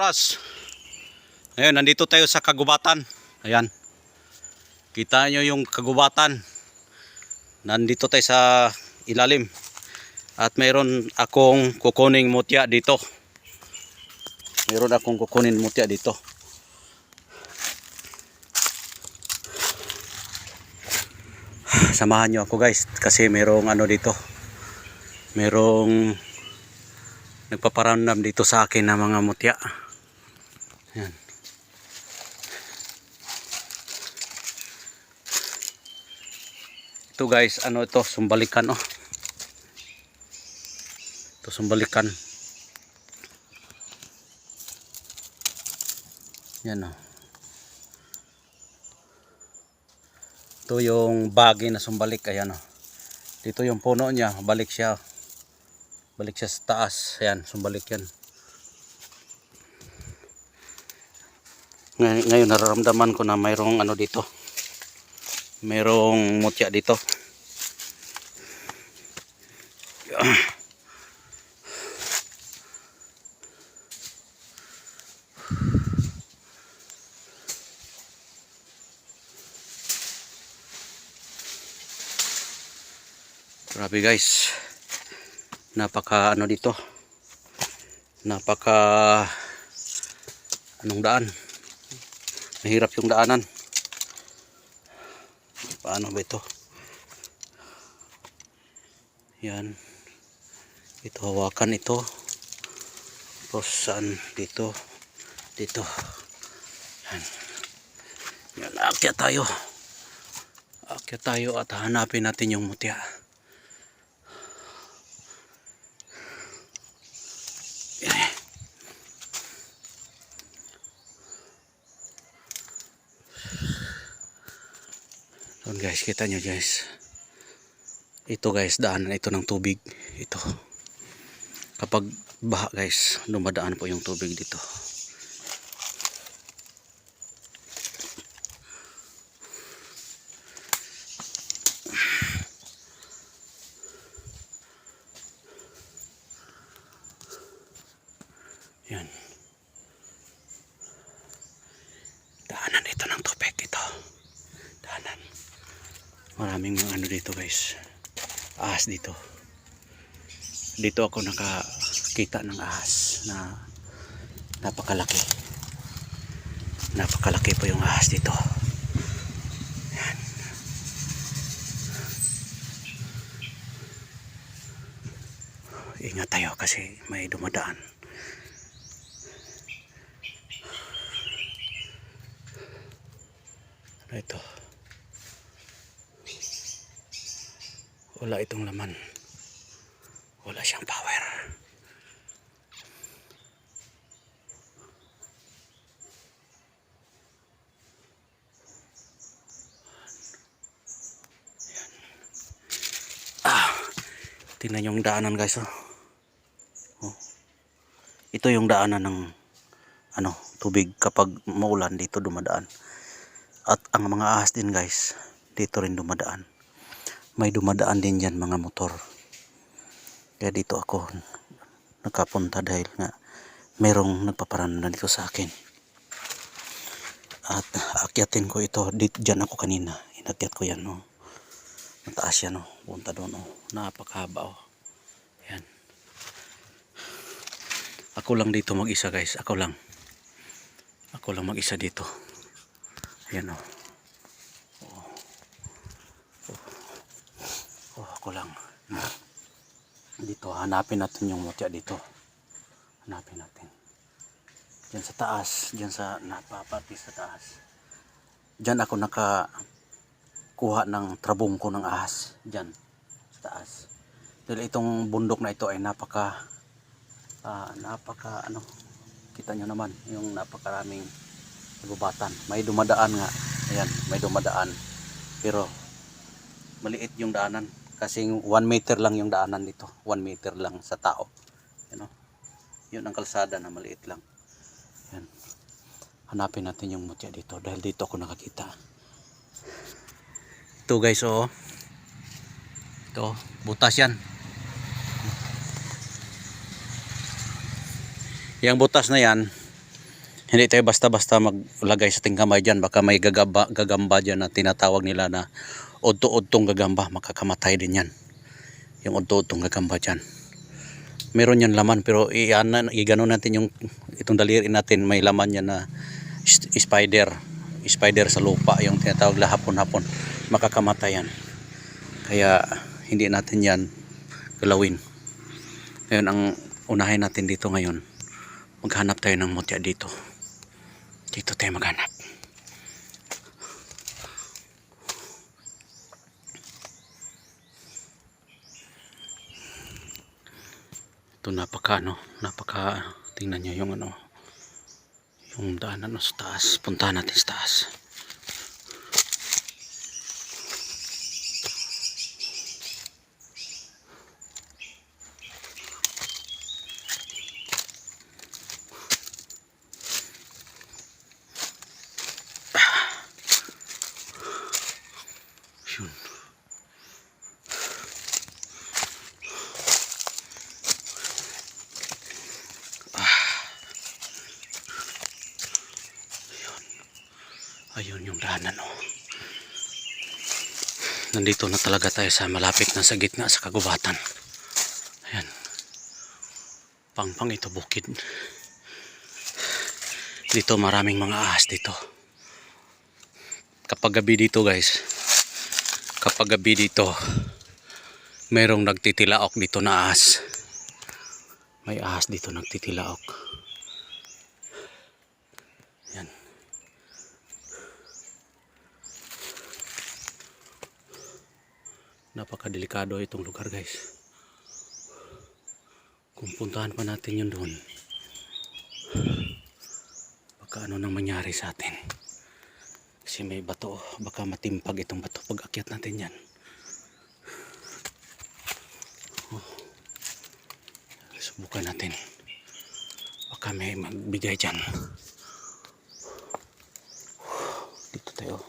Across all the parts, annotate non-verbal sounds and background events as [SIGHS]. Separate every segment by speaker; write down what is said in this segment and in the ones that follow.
Speaker 1: Oras. Ngayon, nandito tayo sa kagubatan. Ayan. Kita nyo yung kagubatan. Nandito tayo sa ilalim. At mayroon akong kukuning mutya dito. Mayroon akong kukunin mutya dito. Samahan nyo ako guys. Kasi mayroong ano dito. Mayroong nagpaparamdam dito sa akin ng mga mutya. Ito guys, ano ito, sumbalikan oh. Ito sumbalikan. Yan oh. Ito yung bagi na sumbalik, ayan oh. Dito yung puno niya, balik siya. Balik siya sa taas. Ayan, sumbalik yan. Ngay- Ngayon nararamdaman ko na mayroong ano dito. Mayroong mutya dito. Grabe guys. Napaka ano dito. Napaka anong daan. Mahirap yung daanan. Paano ba ito? Yan. Ito hawakan ito. Tapos dito. Dito. Yan. Yan. Akyat tayo. Akyat tayo at hanapin natin yung mutya. Guys, kita nyo guys. Ito guys, daanan ito ng tubig. Ito. Kapag baha guys, dumadaan po yung tubig dito. Yan. Daanan ito ng tubig ito. Daanan. Maraming mga ano dito guys. Ahas dito. Dito ako nakakita ng ahas na napakalaki. Napakalaki po yung ahas dito. Yan. Ingat tayo kasi may dumadaan. Ito? Wala itong laman. Wala siyang power. Ayan. Ah, tingnan yung daanan guys. Oh. Oh. Ito yung daanan ng ano, tubig kapag maulan dito dumadaan. At ang mga ahas din guys, dito rin dumadaan. May dumadaan din dyan mga motor. Kaya dito ako nakapunta dahil nga merong nagpaparana dito sa akin. At akyatin ko ito. Dito, dyan ako kanina. Inakyat ko yan. Oh. Mataas yan. Oh. Punta doon. Oh. Napakahaba. Oh. Yan. Ako lang dito mag-isa guys. Ako lang. Ako lang mag-isa dito. Ayan. Oh. Oh. Lang. Dito, hanapin natin yung mutya dito. Hanapin natin. Diyan sa taas. Diyan sa napapati sa taas. Diyan ako naka kuha ng trabong ko ng ahas. Diyan. Sa taas. Dahil itong bundok na ito ay napaka ah, napaka ano kita nyo naman yung napakaraming gubatan. May dumadaan nga. Ayan, may dumadaan. Pero maliit yung daanan. Kasi 1 meter lang yung daanan dito. 1 meter lang sa tao. Yan o. Yun ang kalsada na maliit lang. Yan. Hanapin natin yung mutya dito. Dahil dito ako nakakita. Ito guys oh. Ito. Butas yan. Yang butas na yan Hindi tayo basta-basta maglagay sa ating kamay dyan. Baka may gagamba, gagamba dyan na tinatawag nila na udto-udtong gagamba. Makakamatay din yan. Yung udto-udtong gagamba dyan. Meron yan laman pero iyan igano natin yung itong daliri natin may laman yan na spider. Spider sa lupa yung tinatawag na hapon-hapon. Makakamatay yan. Kaya hindi natin yan galawin. Ngayon ang unahin natin dito ngayon maghanap tayo ng mutya dito. Dito tayo maghanap. Ito napaka ano, napaka tingnan niyo yung ano yung daan ano sa taas. Puntahan natin sa taas. Yun. Yung daanan oh. Nandito na talaga tayo sa malapit na sa gitna sa kagubatan. Ayan. Pangpang ito bukid. Dito maraming mga ahas dito. Kapag gabi dito guys, kapag gabi dito, merong nagtitilaok dito na ahas. May ahas dito nagtitilaok. Napakadelikado itong lugar guys. Kung puntahan pa natin yun doon, baka ano nang mangyari sa atin. Kasi may bato, baka matimpag itong bato pag akyat natin yan. Oh. Subukan natin. Baka may magbigay dyan. Dito tayo.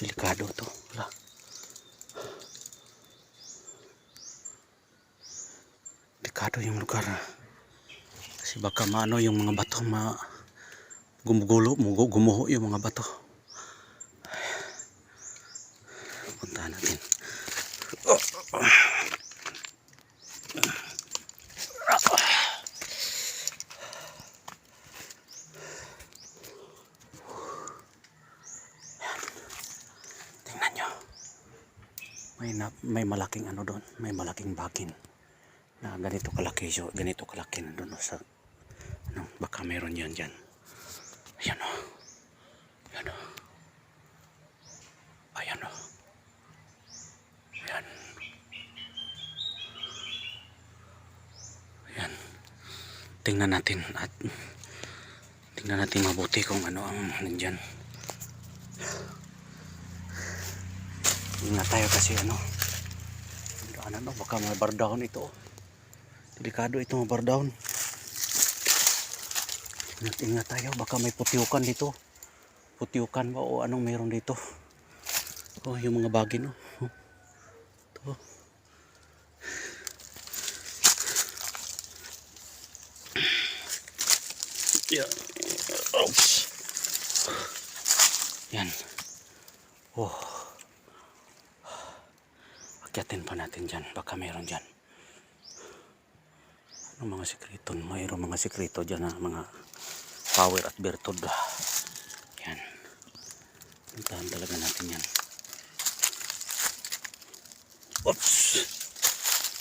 Speaker 1: Delikado to. Wala. Delikado yung lugar. Kasi baka maano yung mga bato ma gumugulo, mugu- gumuho yung mga bato. Puntahan natin. Tingnan nyo. May, na, may malaking ano doon. May malaking bagin. Na ganito kalaki. So, ganito kalaki na doon sa... Ano, baka meron yan dyan. Ayan o. Ayan o. Ayan o. Ayan. Ayan. Tingnan natin at tingnan natin mabuti kung ano ang nandyan. Ingat tayo kasi ano. Ano no, baka mabardahon ito. Delikado ito mabardahon. Ingat, ingat tayo, baka may putiukan dito. Putiukan ba o anong meron dito? Oh, yung mga bagin oh. Oh. Ito. Yan. Oops. Yan. Oh. Akyatin pa natin dyan. Baka meron dyan. Anong mga sekreto? Mayroong mga sekreto dyan na mga power at virtud. Yan. Puntahan talaga natin yan. Oops.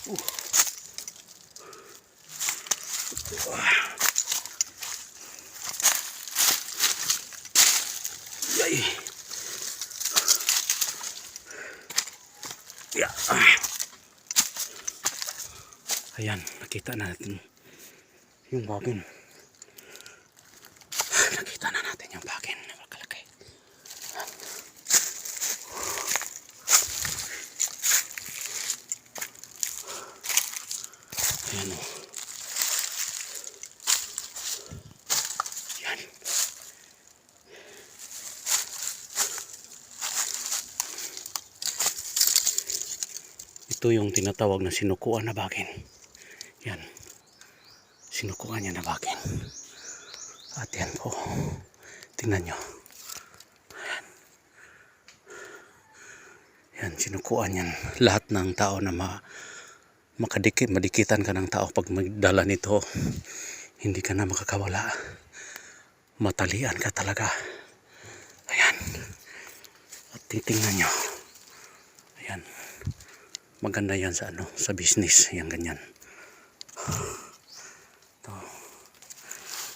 Speaker 1: Uh. [SIGHS] nakita na natin yung bagin. Nakita na natin yung bagin. Nakalaki. Ayan o. Yan. Ito yung tinatawag na sinukuan na bagin. Yan. Sinukuan niya na bagin. At yan po. Tingnan nyo. Ayan. Yan, sinukuan yan. Lahat ng tao na ma makadikit, madikitan ka ng tao pag magdala nito. Hindi ka na makakawala. Matalian ka talaga. Ayan. At titingnan nyo. Ayan. Maganda yan sa ano, sa business. Yan ganyan.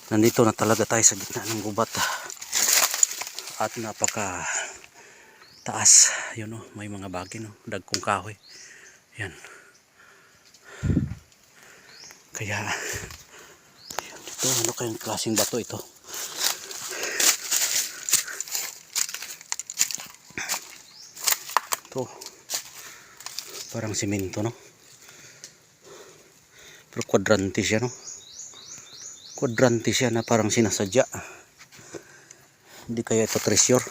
Speaker 1: Ito. Nandito na talaga tayo sa gitna ng gubat. At napaka taas. Yun o, may mga bagay no. Dagkong kahoy. Yan. Kaya, yan, ito, ano kayang klaseng bato ito? Ito, parang simento, no? Pero kwadrante siya, no? Kwadrante siya na parang sinasadya. Hindi kaya ito treasure.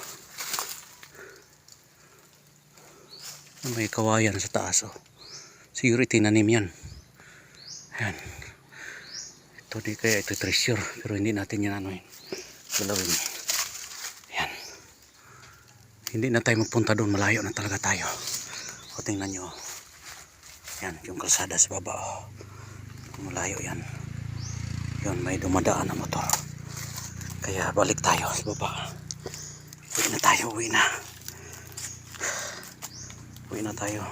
Speaker 1: May kawayan sa taas, oh. Siguro itinanim yan. Ayan. Ito di kaya ito treasure. Pero hindi natin yan ano yun. Galawin. Ayan. Hindi na tayo magpunta doon. Malayo na talaga tayo. O tingnan nyo. Ayan. Yung kalsada sa baba. Oh. Malayo yan. Yun. May dumadaan na motor. Kaya balik tayo sa baba. Uwi na tayo. Uwi na. Uwi na tayo.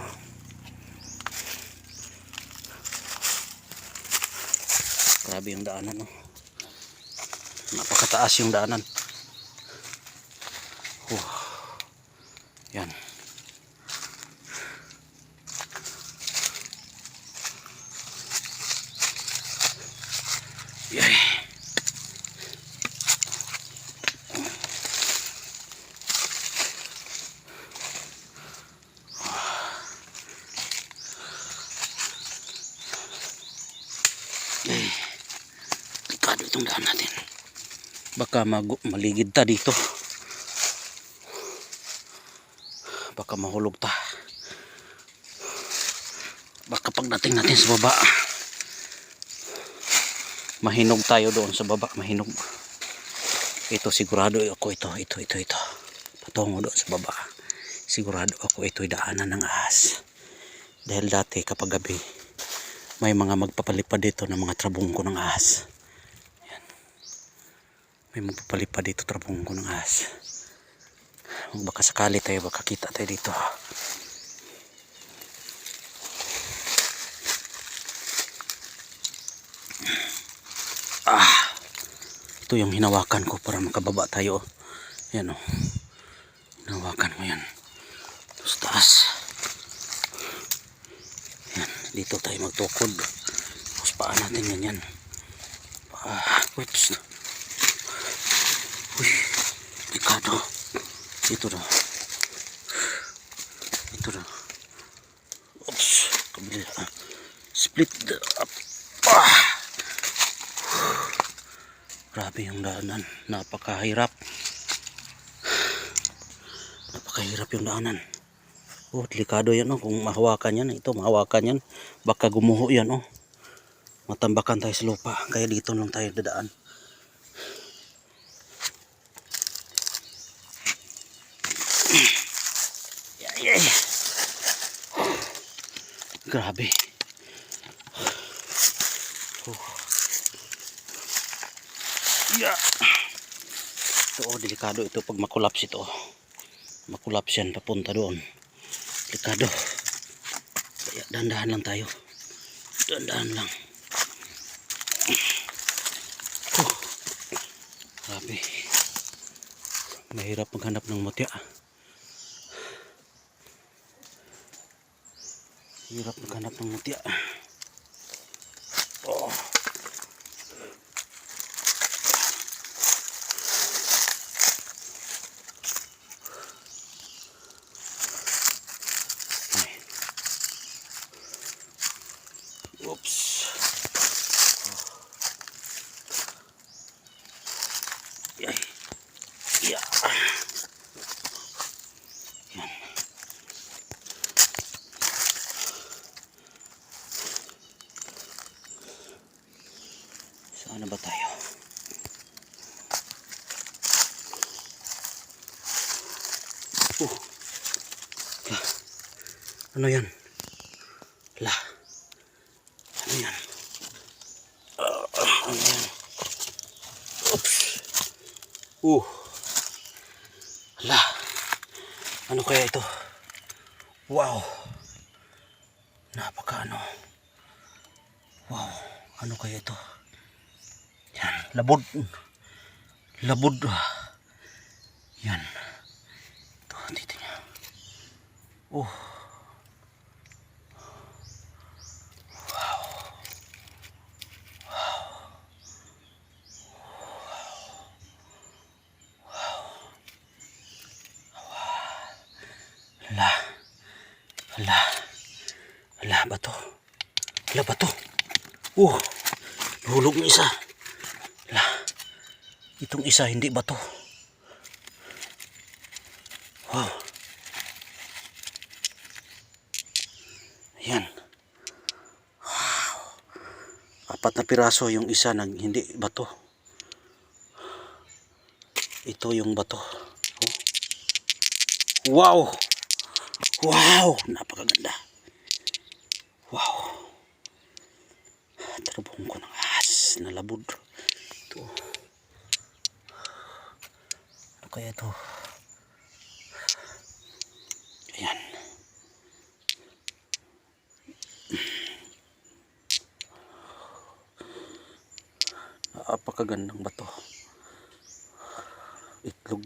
Speaker 1: Grabe yung daanan, no? Napakataas yung daanan. Baka mag maligid ta dito. Baka mahulog ta. Baka pagdating natin sa baba, mahinog tayo doon sa baba. Mahinog. Ito sigurado ako ito, ito, ito, ito. Patungo doon sa baba. Sigurado ako ito'y daanan ng ahas. Dahil dati kapag gabi, may mga magpapalipad dito ng mga trabungko ng ahas. May magpapalipad dito trabungko ng ahas. Baka sakali tayo, baka kita tayo dito. Ah, ito yung hinawakan ko para makababa tayo. Yan o. Hinawakan mo yan. Sa taas. Yan, dito tayo magtukod. Tapos paan natin yan yan. Paa, oops. Uy, delikado. Dito na. Dito na. Oops, kabila. Split the up. Ah! Grabe yung daanan. Napakahirap. Napakahirap yung daanan. Oh, delikado yan oh. Kung mahawakan yan, ito mahawakan yan. Baka gumuho yan oh. Matambakan tayo sa lupa. Kaya dito lang tayo dadaan. Grabe. Oh. Yeah. Ito oh, delikado ito pag makulaps ito. Makulaps yan papunta doon. Delikado. Kaya dandahan lang tayo. Dandahan lang. Oh. Grabe. Mahirap maghanap ng mutya. Hirap maghanap ng mutya. Oh. Oops. Yeah. Yan. Ano yan? La. Ano yan? Ah, ano yan? Oops. Uh. La. Ano kaya ito? Wow. Napaka ano. Wow. Ano kaya ito? Yan. Labod. Labod. Yan. Ito. Dito niya. Oh. Hala, bato. Uh, hulog ng isa. Hala. Itong isa, hindi bato. Wow. Ayan. Wow. Apat na piraso yung isa nag hindi bato. Ito yung bato. Oh. Wow! Wow! Napakaganda. Wow. Tarabong ko ng labod. Ito. Ano kaya ito? Ayan. Napakagandang bato. Itlog.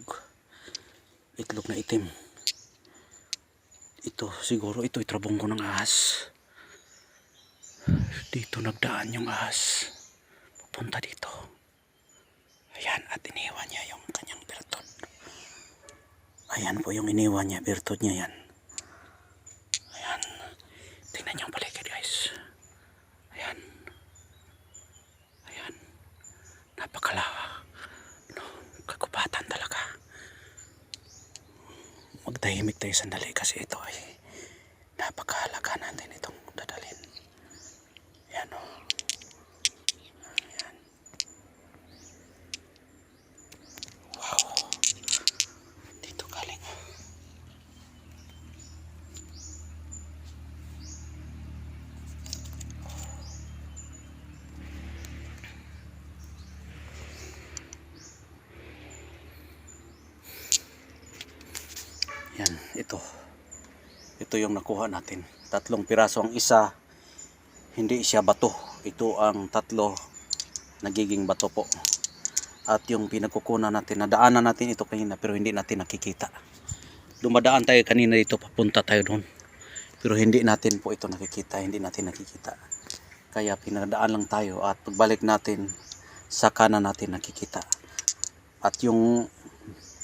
Speaker 1: Itlog na itim. Ito, siguro ito itrabong ko ng ahas. Dito nagdaan yung ahas. Papunta dito. Ayan, at iniwan niya yung kanyang birtod. Ayan po yung iniwan niya, birtod niya yan. Ayan. Tingnan niyo ang paligid guys. Ayan. Ayan. Napakalawa. No, kagubatan talaga. Magtahimik tayo sandali kasi ito ay napakahalaga natin itong dadalhin. Ayan o. Ayan. Wow. Dito galing. Yan, ito. Ito yung nakuha natin. Tatlong piraso ang isa. Hindi siya bato. Ito ang tatlo nagiging bato po. At yung pinagkukunan natin, nadaanan natin ito kanina pero hindi natin nakikita. Dumadaan tayo kanina dito, papunta tayo doon. Pero hindi natin po ito nakikita, hindi natin nakikita. Kaya pinadaan lang tayo at pagbalik natin, sa kanan natin nakikita. At yung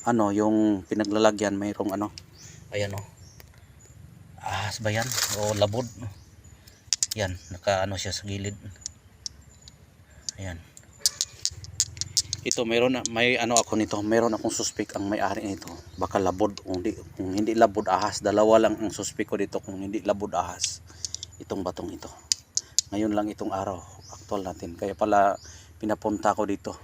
Speaker 1: ano, yung pinaglalagyan mayroong ano, ayan o. Ahas ba yan? O labod? Yan, naka ano siya sa gilid. Ayan. Ito mayroon may ano ako nito, mayroon akong suspect ang may-ari nito. Baka labod, kung hindi, kung hindi labod ahas, dalawa lang ang suspect ko dito kung hindi labod ahas. Itong batong ito. Ngayon lang itong araw, actual natin. Kaya pala pinapunta ko dito